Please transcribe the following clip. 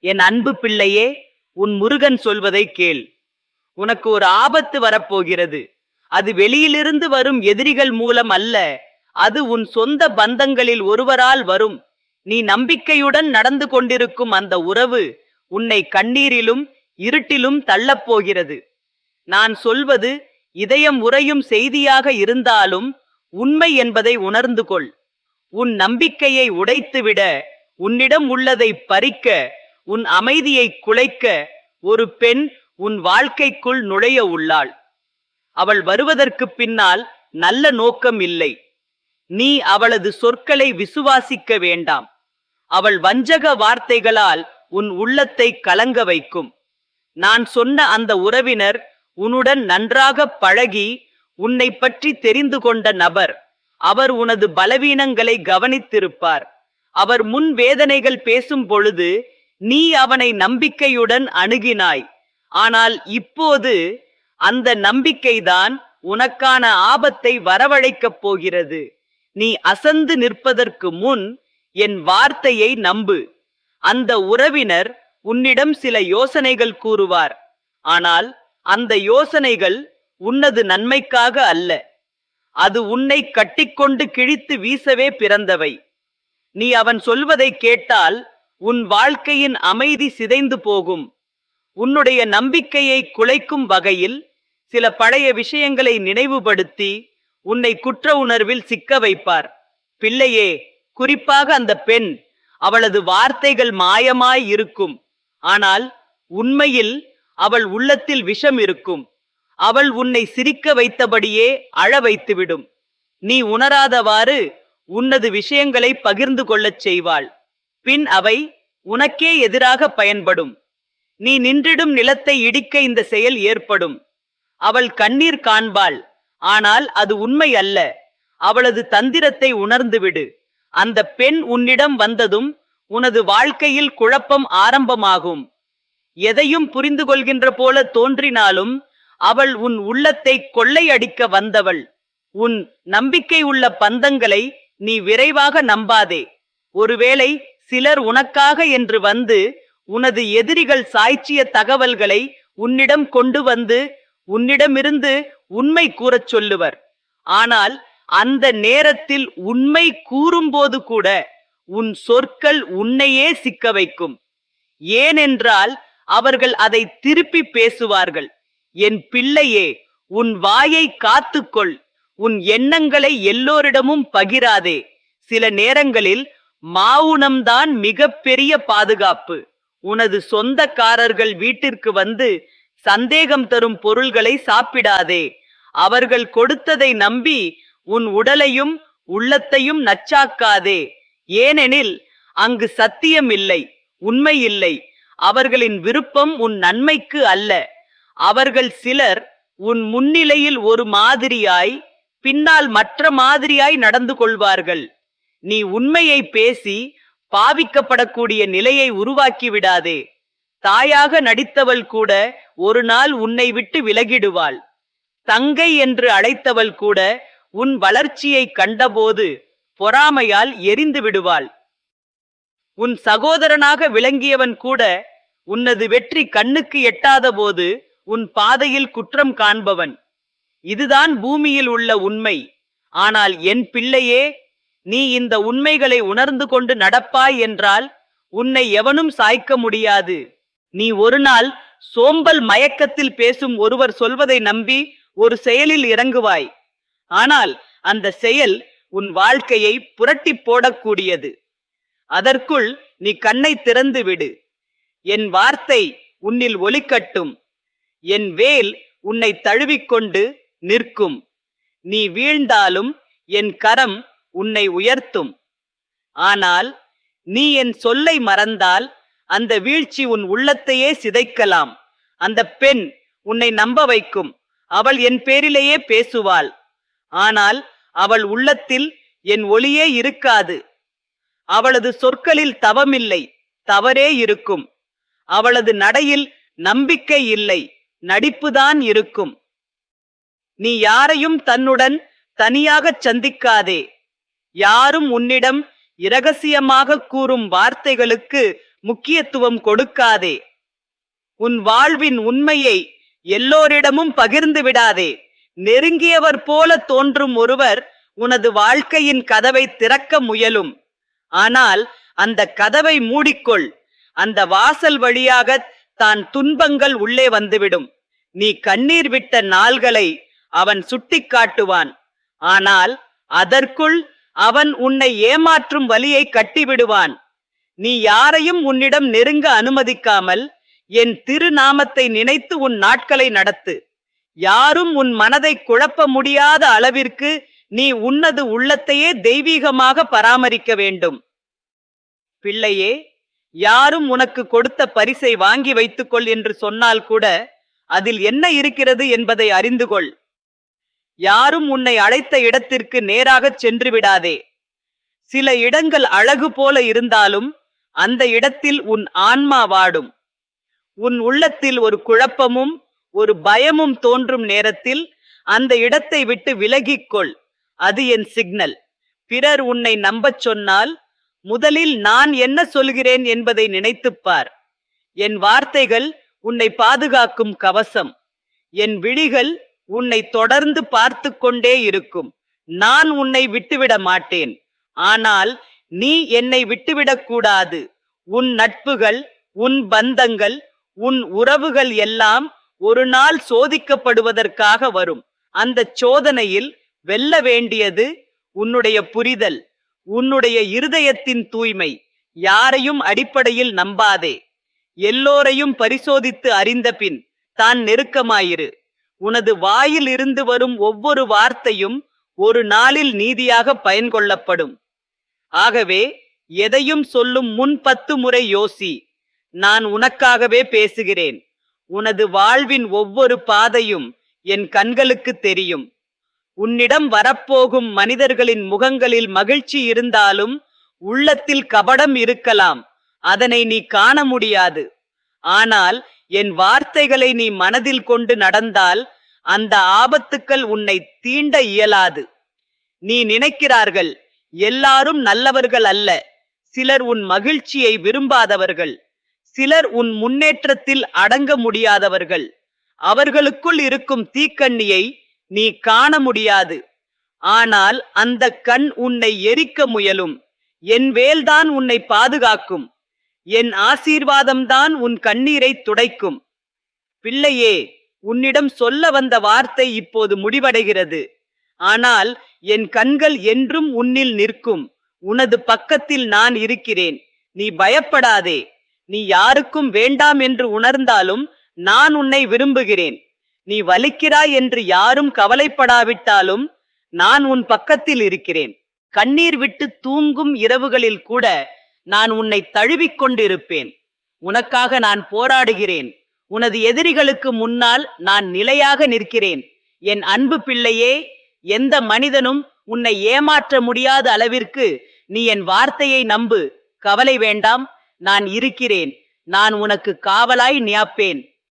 என் அன்பு பிள்ளையே உன் முருகன் சொல்வதை கேள். உனக்கு ஒரு ஆபத்து வரப்போகிறது. அது வெளியிலிருந்து வரும் எதிரிகள் மூலம் அல்ல. அது உன் சொந்த பந்தங்களில் ஒருவரால் வரும். நீ நம்பிக்கையுடன் நடந்து கொண்டிருக்கும் அந்த உறவு உன்னை கண்ணீரிலும் இருட்டிலும் தள்ளப்போகிறது. நான் சொல்வது இதயம் உறையும் செய்தியாக இருந்தாலும் உண்மை என்பதை உணர்ந்து கொள். உன் நம்பிக்கையை உடைத்துவிட உன்னிடம் உள்ளதை பறிக்க உன் அமைதியை குலைக்க ஒரு பெண் உன் வாழ்க்கைக்குள் நுழைய உள்ளாள். அவள் வருவதற்கு பின்னால் நல்ல நோக்கம் இல்லை. நீ அவளது சொற்களை விசுவாசிக்க வேண்டாம். அவள் வஞ்சக வார்த்தைகளால் உன் உள்ளத்தை கலங்க வைக்கும். நான் சொன்ன அந்த உறவினர் உன்னுடன் நன்றாக பழகி உன்னை பற்றி தெரிந்து கொண்ட நபர். அவர் உனது பலவீனங்களை கவனித்திருப்பார். அவர் முன் வேதனைகள் பேசும் பொழுது நீ அவனை நம்பிக்கையுடன் அணுகினாய். ஆனால் இப்போது அந்த நம்பிக்கைதான் உனக்கான ஆபத்தை வரவழைக்கப் போகிறது. நீ அசந்து நிற்பதற்கு முன் என் வார்த்தையை நம்பு. அந்த உறவினர் உன்னிடம் சில யோசனைகள் கூறுவார். ஆனால் அந்த யோசனைகள் உன்னது நன்மைக்காக அல்ல. அது உன்னை கட்டிக்கொண்டு கிழித்து வீசவே பிறந்தவை. நீ அவன் சொல்வதை கேட்டால் உன் வாழ்க்கையின் அமைதி சிதைந்து போகும். உன்னுடைய நம்பிக்கையை குலைக்கும் வகையில் சில பழைய விஷயங்களை நினைவுபடுத்தி உன்னை குற்ற உணர்வில் சிக்க வைப்பார். பிள்ளையே குறிப்பாக அந்த பெண் அவளது வார்த்தைகள் மாயமாய் இருக்கும். ஆனால் உண்மையில் அவள் உள்ளத்தில் விஷம் இருக்கும். அவள் உன்னை சிரிக்க வைத்தபடியே அழ வைத்துவிடும். நீ உணராதவாறு உன்னது விஷயங்களை பகிர்ந்து கொள்ளச் செய்வாள். பின் அவை உனக்கே எதிராக பயன்படும். நீ நின்றிடும் நிலத்தை இடிக்க இந்த செயல் ஏற்படும். அவள் கண்ணீர் காண்பாள் ஆனால் அது உண்மை அல்ல. அவளது தந்திரத்தை உணர்ந்துவிடு. அந்த பெண் உன்னிடம் வந்ததும் உனது வாழ்க்கையில் குழப்பம் ஆரம்பமாகும். எதையும் புரிந்து கொள்கின்ற போல தோன்றினாலும் அவள் உன் உள்ளத்தை கொள்ளையடிக்க வந்தவள். உன் நம்பிக்கை உள்ள பந்தங்களை நீ விரைவாக நம்பாதே. ஒருவேளை சிலர் உனக்காக என்று வந்து உனது எதிரிகள் சாய்ச்சிய தகவல்களை உன்னிடம் கொண்டு வந்து உன்னிடமிருந்து உண்மை கூறச் சொல்லுவர். ஆனால் அந்த நேரத்தில் உண்மை கூறும்போது கூட உன் சொற்கள் உன்னையே சிக்க வைக்கும். ஏனென்றால் அவர்கள் அதை திருப்பி பேசுவார்கள். என் பிள்ளையே உன் வாயை காத்துக்கொள். உன் எண்ணங்களை எல்லோரிடமும் பகிராதே. சில நேரங்களில் மாவுனம்தான் மிகப்பெரிய பாதுகாப்பு. உனது சொந்தக்காரர்கள் வீட்டிற்கு வந்து சந்தேகம் தரும் பொருள்களை சாப்பிடாதே. அவர்கள் கொடுத்ததை நம்பி உன் உடலையும் உள்ளத்தையும் நச்சாக்காதே. ஏனெனில் அங்கு சத்தியம் இல்லை உண்மை இல்லை. அவர்களின் விருப்பம் உன் நன்மைக்கு அல்ல. அவர்கள் சிலர் உன் முன்னிலையில் ஒரு மாதிரியாய் பின்னால் மற்ற மாதிரியாய் நடந்து கொள்வார்கள். நீ உண்மையை பேசி பாவிக்கப்படக்கூடிய நிலையை உருவாக்கி விடாதே. தாயாக நடித்தவள் கூட ஒரு நாள் உன்னை விட்டு விலகிடுவாள். தங்கை என்று அழைத்தவள் கூட உன் வளர்ச்சியை கண்டபோது பொறாமையால் எரிந்து விடுவாள். உன் சகோதரனாக விளங்கியவன் கூட உன்னது வெற்றி கண்ணுக்கு எட்டாத போது உன் பாதையில் குற்றம் காண்பவன். இதுதான் பூமியில் உள்ள உண்மை. ஆனால் என் பிள்ளையே நீ இந்த உண்மைகளை உணர்ந்து கொண்டு நடப்பாய் என்றால் உன்னை எவனும் சாய்க்க முடியாது. நீ ஒரு நாள் சோம்பல் மயக்கத்தில் பேசும் ஒருவர் சொல்வதை நம்பி ஒரு செயலில் இறங்குவாய். ஆனால் அந்த செயல் உன் வாழ்க்கையை புரட்டி போடக்கூடியது. அதற்குள் நீ கண்ணை திறந்து விடு. என் வார்த்தை உன்னில் ஒலிக்கட்டும். என் வேல் உன்னை தழுவிக்கொண்டு நிற்கும். நீ வீழ்ந்தாலும் என் கரம் உன்னை உயர்த்தும். ஆனால் நீ என் சொல்லை மறந்தால் அந்த வீழ்ச்சி உன் உள்ளத்தையே சிதைக்கலாம். அந்த பெண் உன்னை நம்ப வைக்கும். அவள் என் பேரிலேயே பேசுவாள். ஆனால் அவள் உள்ளத்தில் என் ஒளியே இருக்காது. அவளது சொற்களில் தவமில்லை தவறே இருக்கும். அவளது நடையில் நம்பிக்கை இல்லை நடிப்புதான் இருக்கும். நீ யாரையும் தன்னுடன் தனியாகச் சந்திக்காதே. யாரும் உன்னிடம் இரகசியமாக கூறும் வார்த்தைகளுக்கு முக்கியத்துவம் கொடுக்காதே. உன் வாழ்வின் உண்மையை எல்லோரிடமும் பகிர்ந்து விடாதே. நெருங்கியவர் போல தோன்றும் ஒருவர் உனது வாழ்க்கையின் கதவை திறக்க முயலும். ஆனால் அந்த கதவை மூடிக்கொள். அந்த வாசல் வழியாக தான் துன்பங்கள் உள்ளே வந்துவிடும். நீ கண்ணீர் விட்ட நாள்களை அவன் சுட்டிக்காட்டுவான். ஆனால் அதற்குள் அவன் உன்னை ஏமாற்றும் வழியை கட்டிவிடுவான். நீ யாரையும் உன்னிடம் நெருங்க அனுமதிக்காமல் என் திருநாமத்தை நினைத்து உன் நாட்களை நடத்து. யாரும் உன் மனதை குழப்ப முடியாத அளவிற்கு நீ உன்னது உள்ளத்தையே தெய்வீகமாக பராமரிக்க வேண்டும். பிள்ளையே யாரும் உனக்கு கொடுத்த பரிசை வாங்கி வைத்துக்கொள் என்று சொன்னால் கூட அதில் என்ன இருக்கிறது என்பதை அறிந்து கொள். யாரும் உன்னை அழைத்த இடத்திற்கு நேராகச் சென்று விடாதே. சில இடங்கள் அழகு போல இருந்தாலும் அந்த இடத்தில் உன் ஆன்மா வாடும். உன் உள்ளத்தில் ஒரு குழப்பமும் ஒரு பயமும் தோன்றும் நேரத்தில் அந்த இடத்தை விட்டு விலகிக்கொள். அது என் சிக்னல். பிறர் உன்னை நம்பச் சொன்னால் முதலில் நான் என்ன சொல்கிறேன் என்பதை நினைத்துப் பார். என் வார்த்தைகள் உன்னை பாதுகாக்கும் கவசம். என் விழிகள் உன்னை தொடர்ந்து பார்த்து கொண்டே இருக்கும். நான் உன்னை விட்டுவிட மாட்டேன். ஆனால் நீ என்னை விட்டுவிடக் கூடாது. உன் நட்புகள் உன் பந்தங்கள் உன் உறவுகள் எல்லாம் ஒரு நாள் சோதிக்கப்படுவதற்காக வரும். அந்த சோதனையில் வெல்ல வேண்டியது உன்னுடைய புரிதல் உன்னுடைய இருதயத்தின் தூய்மை. யாரையும் அடிப்படையில் நம்பாதே. எல்லோரையும் பரிசோதித்து அறிந்த பின் தான் நெருக்கமாயிரு. உனது வாயில் இருந்து வரும் ஒவ்வொரு வார்த்தையும் ஒரு நாளில் நீதியாக பயன்கொள்ளப்படும் ஆகவே எதையும் சொல்லும் முன் பத்து முறை யோசி. நான் உனக்காகவே பேசுகிறேன். உனது வாழ்வின் ஒவ்வொரு பாதையும் என் கண்களுக்கு தெரியும். உன்னிடம் வரப்போகும் மனிதர்களின் முகங்களில் மகிழ்ச்சி இருந்தாலும் உள்ளத்தில் கபடம் இருக்கலாம். அதனை நீ காண முடியாது. ஆனால் என் வார்த்தைகளை நீ மனதில் கொண்டு நடந்தால் அந்த ஆபத்துக்கள் உன்னை தீண்ட இயலாது. நீ நினைக்கிறார்கள் எல்லாரும் நல்லவர்கள் அல்ல சிலர் உன் மகிழ்ச்சியை விரும்பாதவர்கள் சிலர் உன் முன்னேற்றத்தில் அடங்க முடியாதவர்கள். அவர்களுக்குள் இருக்கும் தீக்கண்ணியை நீ காண முடியாது. ஆனால் அந்த கண் உன்னை எரிக்க முயலும் என் வேல்தான் உன்னை பாதுகாக்கும். என் ஆசீர்வாதம்தான் உன் கண்ணீரை துடைக்கும். பிள்ளையே உன்னிடம் சொல்ல வந்த வார்த்தை இப்போது முடிவடைகிறது. ஆனால் என் கண்கள் என்றும் உன்னில் நிற்கும். உனது பக்கத்தில் நான் இருக்கிறேன். நீ பயப்படாதே. நீ யாருக்கும் வேண்டாம் என்று உணர்ந்தாலும் நான் உன்னை விரும்புகிறேன். நீ வலிக்கிறாய் என்று யாரும் கவலைப்படாவிட்டாலும் நான் உன் பக்கத்தில் இருக்கிறேன். கண்ணீர் விட்டு தூங்கும் இரவுகளில் கூட நான் உன்னை தழுவிக் கொண்டிருப்பேன். உனக்காக நான் போராடுகிறேன். உனது எதிரிகளுக்கு முன்னால் நான் நிலையாக நிற்கிறேன். என் அன்பு பிள்ளையே எந்த மனிதனும் உன்னை ஏமாற்ற முடியாத அளவிற்கு நீ என் வார்த்தையை நம்பு. கவலை வேண்டாம் நான் இருக்கிறேன். நான் உனக்கு காவலாய் நியாப்பேன்